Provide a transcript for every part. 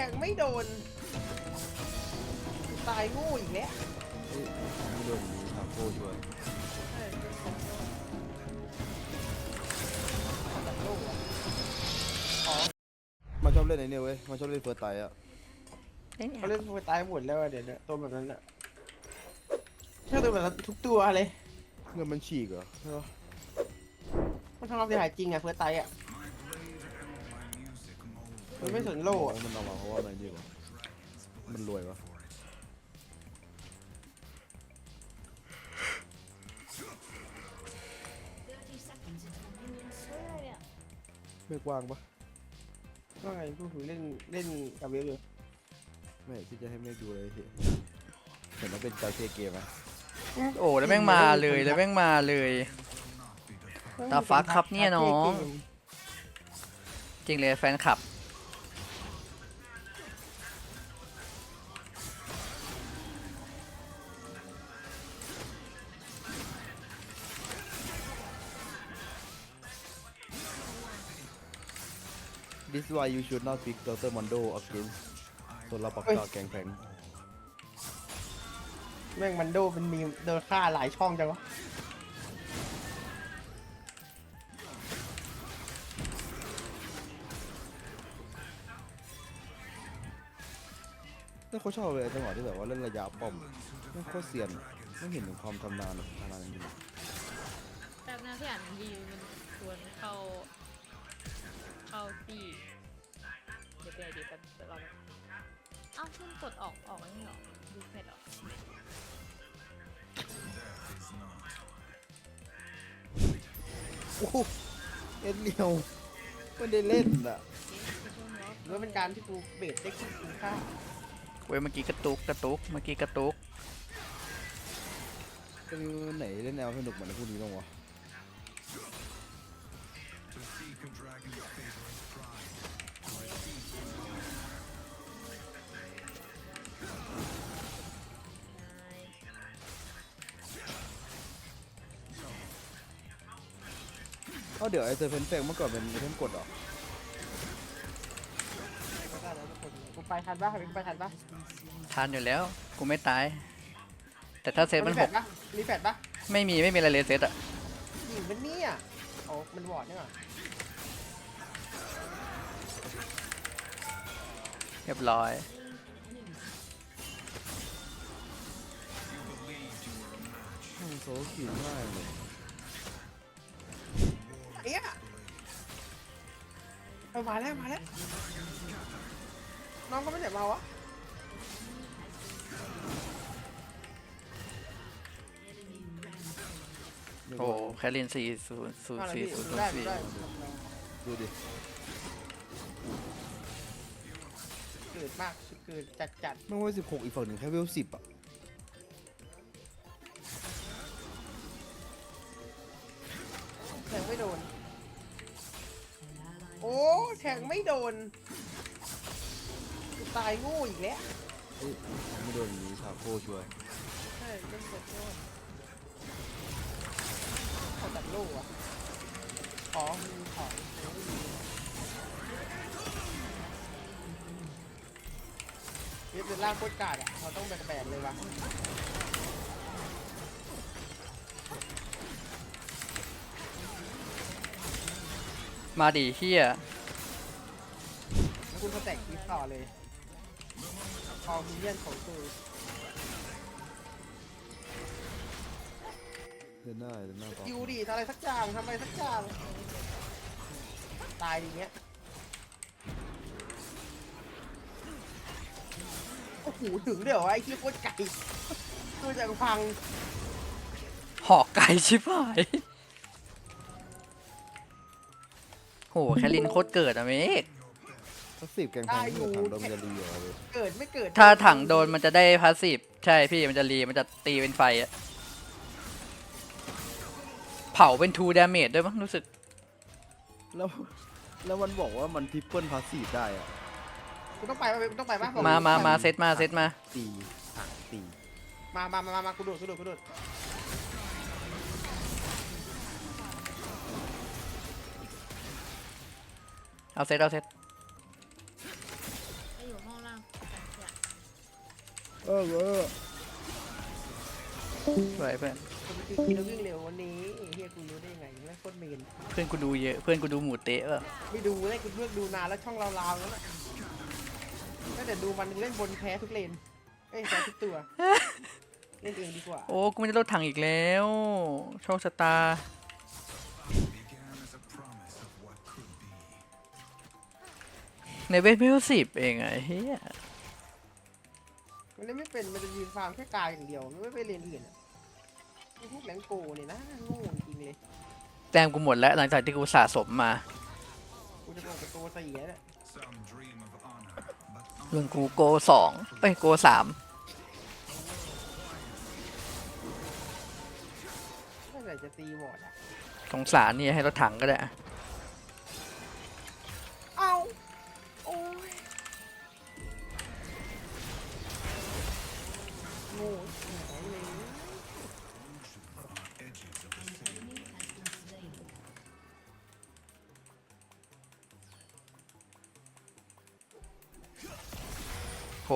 ข่งไม่โดน ตายโงูอีกแล้วเฮ้ยไม่โดนอย่างนี้ทำโคช่วยเออขนาดโลกอะอ๋อมันชอบเล่นไอ้เนี่ยเว้ย มันชอบเล่นเฟิร์สไตอะเล่นแอเขาบเล่นฟูตายหมดแล้วอะเดี๋ยวนี้ตัวแบบนั้นอะใช่ตัวแบบนั้นทุกตัวเลย เงินมันฉีกเหรอใช่ปะมันทำความเสียหายจริงอะเฟิร์สไตอะ มันไม่สนโลกอะมันเอามาเพราะว่าอะไรนี่เหรอมันรวยวะไม่กว้างปะว่าไงพูดถึงเล่นเล่นกับเวฟอยู่ไม่ที่จะให้ไม่ดูเลยสิเห็นว่าเป็นจอยเคเกมไหมโอ้แล้วแม่งมาเลยแล้วแม่งมาเลย ตาฟักครับเนี่ยน้อง จริงเลยแฟนคลับ This is why you should not pick Dr. Mondo against โซลาปักกาแกงแพงแม่งมันโดเป็นมีมโดนฆ่าหลายช่องจังวะแล้วเขาชอบเลยจังหวะที่แบบว่าเล่นระยะป้อมไม่โคตรเซียนไม่เห็นถึงความชำนาญขนาดนี้แต่หน้าที่อ่านรีวิวมันชวนเข้า เข้าที่เดี๋ยวเป็นไอเดียกันเดี๋ยวเราเอ้าคุณกดออกออกไม่เหรอดูเพจออก โอ้โหเอ็นเดียวไม่ได้เล่นอะหรือว่าเป็นการที่กูเบสได้คุณค่าเว้ยเมื่อกี้กระตุกกระตุกเมื่อกี้กระตุก จะมีไหนเล่นแนวสนุกเหมือนพวกนี้บ้างวะ เอ้าเดี๋ยวไอเซอร์เพนเฟกเมื่อก่อนเป็นไอเทมกดเหรอก็ได้แล้วทุกคนกูไปทันปะกูไปทันปะทานอยู่แล้ว กูไม่ตาย แต่ถ้าเซตมันแฟหดกปะมีแฟดปะไม่มีไม่มีอะไรเลยเซตอะหญิงเป็นเนี่ยโอ้มันวอร์ดเนี่ยเห รอเรียบร้อยอืมโซลคิวง่ายเลยเอ๊ะเอามาแล้วมาแล้วน้องก็ไม่ได้มาวะโอ้แคลรินสี่ศูนย์ศูนมาย์แล้วสี่พี่ศูนย์ศูนได้ย์สี่ได้ดู กิดมากเกิดจัดจัดไม่ว่าสิบหกอีกฝั่งหนึ่งแค่เวลสิบอะแทงไม่โดน โอ้แทงไม่โดน ตายโงูอีกแล้วเฮ้ยไม่โดนอย่างนี้ชาโคช่วยใช่เล่นเสร็จแล้วเขาตัดโลกอะขอมีของ เรียบเป็นร่างโคตรกาดอะเราต้องแบกๆเลยวะมาดิเฮียแล้วคุณก็แตกคลิปต่อเลยคอมิเลียนของตัวเดินหน้าเดินหน้าต่อ ยูดิทำอะไรสักอย่างทำอะไรสักอย่างตายอย่างเงี้ย โอ้โหถึงเดี๋ยวะไอ้ที่โคตรไก่ตัวจากพังหอกไก่ชิบหายโหแคลรินโคตรเกิดอะเมกถ้าสิบแกงแพงที่ถังโดนมันจะรีเหรอเว้ยเกิดไม่เกิดถ้าถังโดนมันจะได้พาสซีฟใช่พี่มันจะรีมันจะตีเป็นไฟอะเผาเป็นทูดาเมจด้วยมั้งรู้สึก แล้วแล้วมันบอกว่ามันทริปเปิลพาสซีฟได้อะ กูต้องไปปะกูต้องไปปะบอกมามามาตีเซตมาเซตมาตีอะตีมามามามามากูโดดกูโดดกูโดดเอาเซตเอาเซตไม่อยู่ห้องเออเออสวยเพื่อนผมคือกินแล้ววิ่งเร็ววันนี้เฮียกูรู้ได้ยังไงไม่โคตรเมนเพื่อนกูดูเยอะ เพื่อนกูดูหมูเตะเปล่ะไม่ดูเลยกูเลือกดูนานแล้วช่องลาวๆแล้วน่ะก็ แต่ดูมันเล่นบนแพ้ทุกเลนเอ้ยแพ้ทุกตัว เล่นเองดีกว่า โอ้กูไม่ได้รถถังอีกแล้ว โชคชะตา ในเวทไม่รู้สิบเองอะไอ้เฮียมันเล่นไม่เป็น มันจะยืนฟาร์มแค่กายอย่างเดียว มันไม่ไปเรียนอื่นอะไอ้พวกแหลงโกเนี่ยนะโง่จริงๆเลย แต้มกูหมดแล้วหลังจากที่กูสะสมมา กูจะโกงกับโกเสียเนี่ย รุ่นกูโกสองเอ้ยโกสามเมื่อไหร่จะตีวอร์ดอะ สงสารนี่ให้รถถังก็ได้อะเอ้าโอ้ยโง่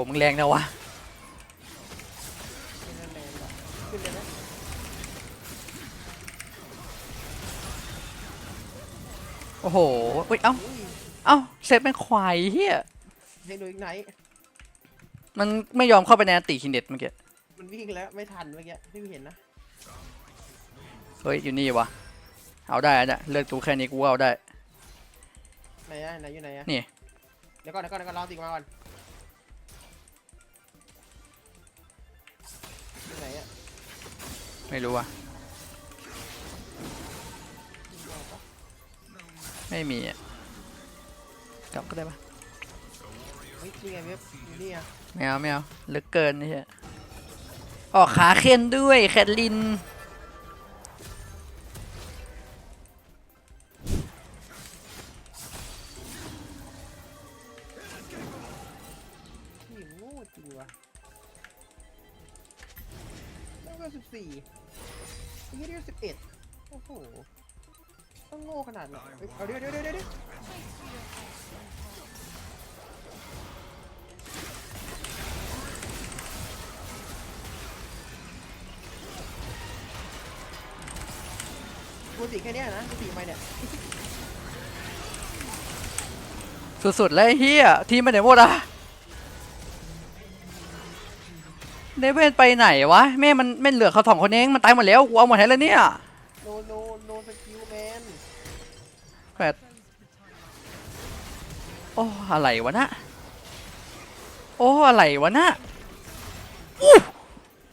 มึงแรงนะวะเป็นแรงๆแบบขึ้นเลยนะโอ้โหอุ้ยเอ้าอุ้ยเอ้าเซตเป็นควายเฮียให้ดูอีกไหน มันไม่ยอมเข้าไปในอันติคินเด็ดเมื่อกี้มันวิ่งแล้วไม่ทันเมื่อกี้ไม่เห็นนะ เฮ้ยอยู่นี่วะเอาได้อะเนี่ยเลือกกูแค่นี้กูก็เอาได้ไหนอะไหนอยู่ไหนอะนี่เดี๋ยวก่อนเดี๋ยวก่อนเดี๋ยวก่อนรอติกมาก่อน อยู่ไหนอะไม่รู้อะไม่มีอะกลับก็ได้ปะเฮ้ยนี่ไงเว็บอยู่นี่อะไม่เอาไม่เอาลึกเกินนี่ฮะออกขาเคนด้วยแคทลิน อ้โห ต้องโง่ขนาดไหนเฮ้ยเอาเดี๋ยวเดี๋ยวเดี๋ยวเดี๋ยวปกติแค่เนี้ยนะปกติไม่เนี่ย สุดๆเลยไอ้เฮียทีมไปไหนหมดอะเดเวนไปไหนวะแม่มันไม่เหลือเขาสองคนเองมันตายหมดแล้วกูเอาหมดให้แล้วเนี่ย โนโนโนสกิลแมนแปดโอ้อะไรวะนะโอ้อะไรวะนะ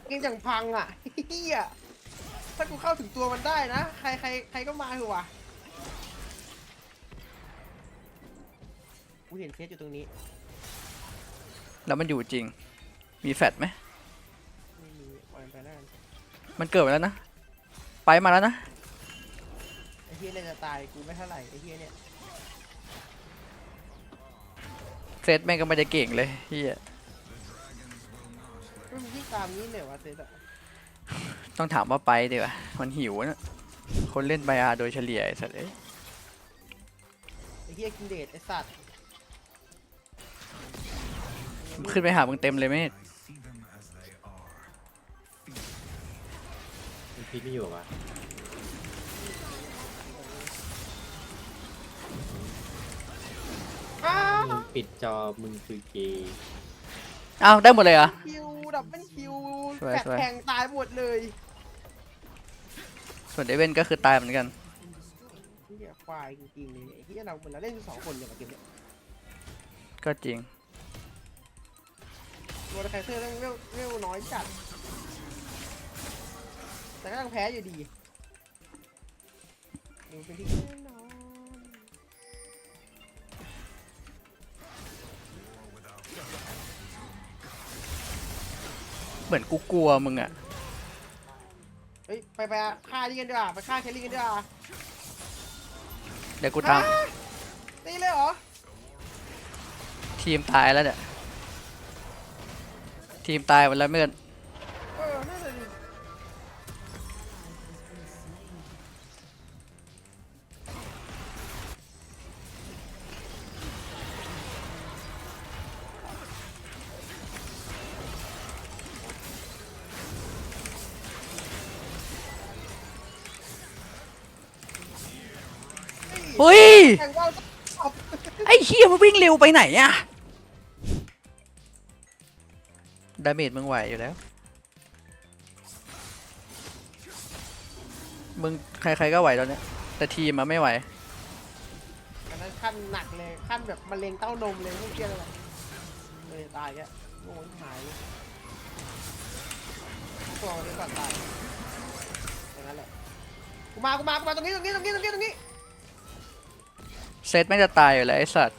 เกมอย่างพังอะเฮียถ้ากูเข้าถึงตัวมันได้นะ ใครใครใครก็มาเถอะวะกูเห็นเคสอยู่ตรงนี้แล้วมันอยู่จริง มีแฟดไหมไม่มีปล่อยมันไปแล้วกันมันเกิดมาแล้วนะ ไปมาแล้วนะไอ้เฮียเนี่ยจะตายกูไม่เท่าไหร่ไอ้เฮียเนี่ยเซตแม่งก็ไม่ได้เก่งเลยเฮียไม่มีที่ตามนี้เลยวะเซตอะต้องถามว่าไปดีกว่ามันหิวนะคนเล่นไบอาร์โดยเฉลี่ยไอ้สัตว์เอ้ยไอ้เฮียกินเดทไอ้สัตว์ ขึ้นไปหามึงเต็มเลยเมธ พีไม่อยู่วะมึงปิดจอมึงคือเกย์อ้าวได้หมดเลยเหรอ คิวดับเป็นคิวสวยแปดสวยแทงตายหมดเลยส่วนเดเวนก็คือตายเหมือนกัน เฮียควายจริงๆเลยไอ้เฮียเราเหมือนเราเล่นอยู่สองคนเลยกับเกมเนี้ยก็จริงตัวไคเซอร์เรื่องเวลเวลน้อยจัด แต่ก็ยังแพ้อยู่ดีดูเป็นที่แน่นอนเหมือนกูกลัวมึงอะเฮ้ยไปไปฆ่านี่กันดีกว่าไปฆ่าแคลรี่กันดีกว่าเดี๋ยวกูตามฮะตีเลยเหรอทีมตายแล้วเนี่ย ทีมตายหมดแล้วเมื่อน เฮ้ย แข่งว่าวตอบไอ้เฮียมันวิ่งเร็วไปไหนอะดาเมจมึงไหวอยู่แล้ว มึงใครๆก็ไหวตอนเนี้ยแต่ทีมมันไม่ไหว อันนั้นขั้นหนักเลยขั้นแบบมะเร็งเต้านมเลยไม่เกี่ยวอะไรเลยตายแกโง่หายเลยตัวมันนี้ก่อนตายอย่างนั้นแหละกูมากูมากูมาตรงนี้ตรงนี้ตรงนี้ตรงนี้ตรงนี้ เซตแม่งจะตายอยู่แล้วไอ้สัตว์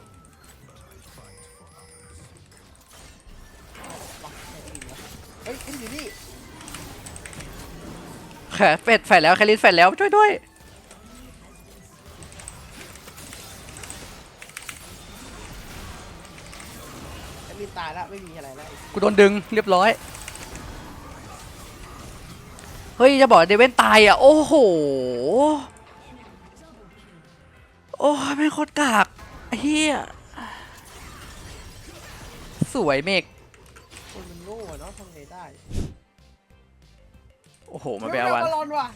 เฮ้ยขึ้นอยู่นี่แขเฟดแฟดแล้วแคลิสแฟดแล้วช่วยด้วยแอดมินตายแล้วไม่มีอะไรแล้วกูโดนดึงเรียบร้อย เฮ้ยจะบอกเดเวนตายอะ โอ้โห โอ้ยไม่งโคตรกากไอ้เฮียสวยเมกคนมันโง่อะเนาะทำไงได้โอ้โหมันไปเอาวันบอลลอนว่ะ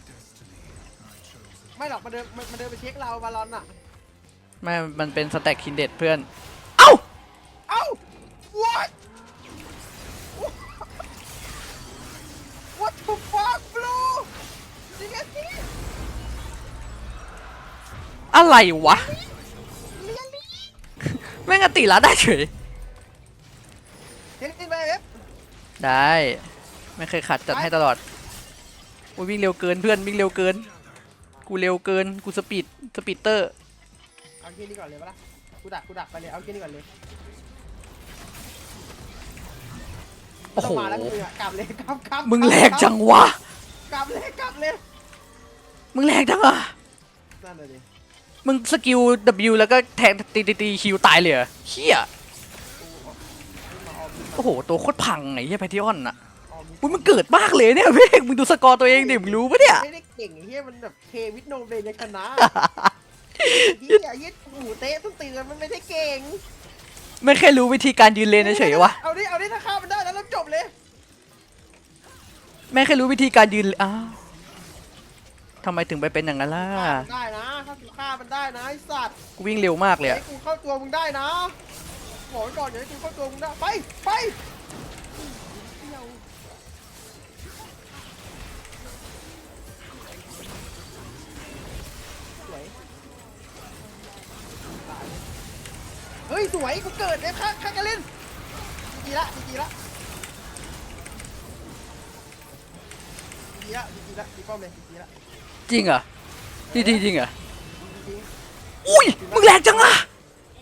ไม่หรอกมาเดินมามาเดินไปเช็คเราบอลลอนอะไม่ มันเป็นสแต็กคินเด็ดเพื่อน อะไรวะเรียนดิแม่งอติละได้เฉย เห็นไหมเอฟได้ ไม่เคยขัดจัดให้ตลอดอุ้ยวิ่งเร็วเกินเพื่อนวิ่งเร็วเกิน กูเร็วเกินกูสปีดสปีดเตอร์ เอาแค่นี้ก่อนเลยปะล่ะกูดักกูดักไปเลยเอาแค่นี้ก่อนเลยโอ้โหต้องมาแล้วมึงอะกลับเลยกลับกลับมึงแรงจังวะ กลับเลยกลับเลยมึงแรงจังอะนั่นเลยดิ มึงสกิล W แล้วก็แทงตีตีตีคิวตายเลยเหรอเฮียมาออมโอ้โห ตัวโคตรพังไงเฮียแพทิออนอะออมอุ้ยมันเกิดมากเลยเนี่ยเพ่งมึงดูสกอร์ตัวเองดิมึงรู้ปะเนี่ยไม่ได้เก่งไอ้เฮียมันแบบเควิทโนเบนยังชนะเฮียเฮียหมูเตะต้องเตือนมันไม่ได้เก่ง ไม่แค่รู้วิธีการยืนเลนเฉยๆวะเอาดิเอาดิถ้าฆ่ามันได้แล้วเราจบเลยแม่แค่รู้วิธีการยืนอ้าวทำไมถึงไปเป็นอย่างนั้นล่ะ ฆ่ามันได้นะ ถ้ากูฆ่ามันได้นะไอ้สัตว์กูวิ่งเร็วมากเลยอย่าอะให้กูเข้าตัวมึงได้นะบอกไว้ก่อนอย่าให้กูเข้าตัวมึงได้ไปไปเดี๋ยวสวยตายเฮ้ยสวยกูเกิดเลยฆ่าฆ่ากันเล่นดีละดีละดีละดีละดีป้อมเลยดีละ จริงเหรอจริงจริงจริงเหรอจริงอุ้ยมึงแรงจังอะ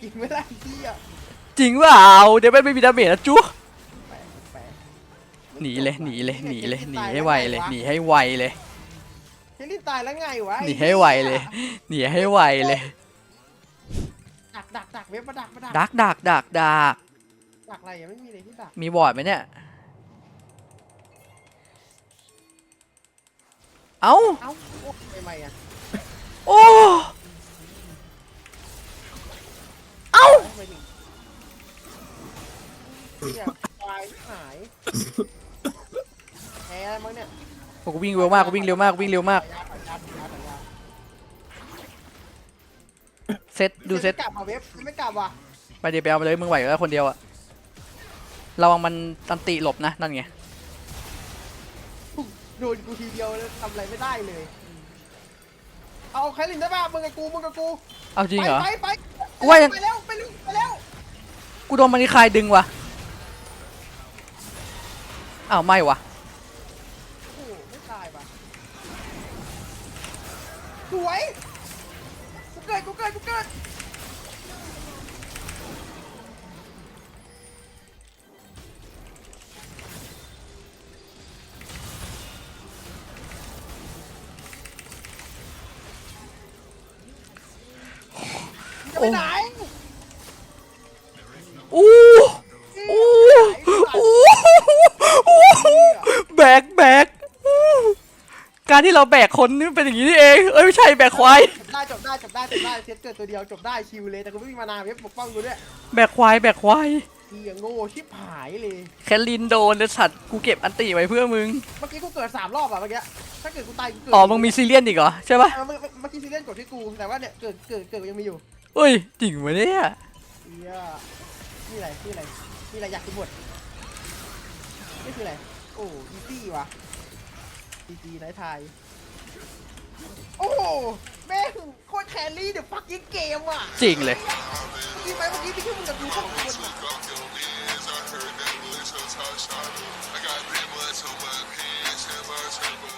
จริงไม่ได้ที่อะจริงเปล่าเดี๋ยวไม่มีดาเมจนะจุ๊แปลกแปลกหนีเลยหนีเลยหนีเลยหนีให้ไวเลยหนีให้ไวเลยเฮลินตายแล้วไงวะหนีให้ไวเลยหนีให้ไวเลยดักดักดักเว็บมาดักมาดักดักดักดักดักดักอะไรยังไม่มีเลยที่ดักมีบอร์ดไหมเนี่ย เอ้า เอ้าโอ้ไม่ไม่อะโอ้ เอ้า ทำไมถึงเนี่ยควายหาย แพ้แล้วมั้งเนี่ยกูวิ่งเร็วมากกูวิ่งเร็วมากวิ่งเร็วมากยาปัญญาปัญญาปัญญาเซตดูเซต ไม่กลับมาเว็บไม่กลับว่ะไปเดี๋ยวไปเอาไปเลยมึงไหวอยู่แล้วคนเดียวอะระวังมันตันติหลบนะนั่นไง โดนกูทีเดียวแล้วทำอะไรไม่ได้เลย เอาใครลินได้ป่ะมึงกับกูมึงกับกูเอาจริงเหรอ ไปไปกูว่ายัง ไปแล้วไปแล้วไปแล้วกูโดนมันนี่คายดึงว่ะอ้าวไม่วะโอ้โหไม่ตายป่ะสวยกูเกิดกูเกิดกูเกิด การที่เราแบกคนนี่เป็นอย่างนี้นี่เองเอ้ยไม่ใช่แบกควายจบได้จบได้จบได้จบได้เซตเกิดตัวเดียวจบได้ชิวเลยแต่กูไม่มีมานานเว็บปกป้องกูด้วยแบกควายแบกควายเฮียโง่ชิบหายเลยแคลรินโดนเลยสัตว์กูเก็บอันติไว้เพื่อมึงเมื่อกี้กูเกิดสามรอบอะเมื่อกี้ถ้าเกิดกูตายกูเกิดอ๋อมึงมีซีเรียนอีกเหรอใช่ปะเออเมื่อเมื่อมื่อกี้ซีเรียสกดที่กูแต่ว่าเนี่ยเกิดเกิดเกิดยังมีอยู่เอ้ยจริงวะเนี่ยเฮียนี่อะไรนี่อะไรนี่อะไรอยากกินหมดนี่คืออะไรโอ้อีซี่ว่ะ จีจีไรทายโอ้โหแม่งโคตรแครี่เดี๋ยวฟักยิงเกมอะจริงเลย เมื่อกี้ไปเมื่อกี้พี่แค่มึงกับยูสองคนอะ I got that much on my pants, and my temper.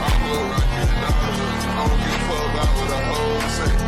I will rock it loud. I don't give a fuck about what the hoes say.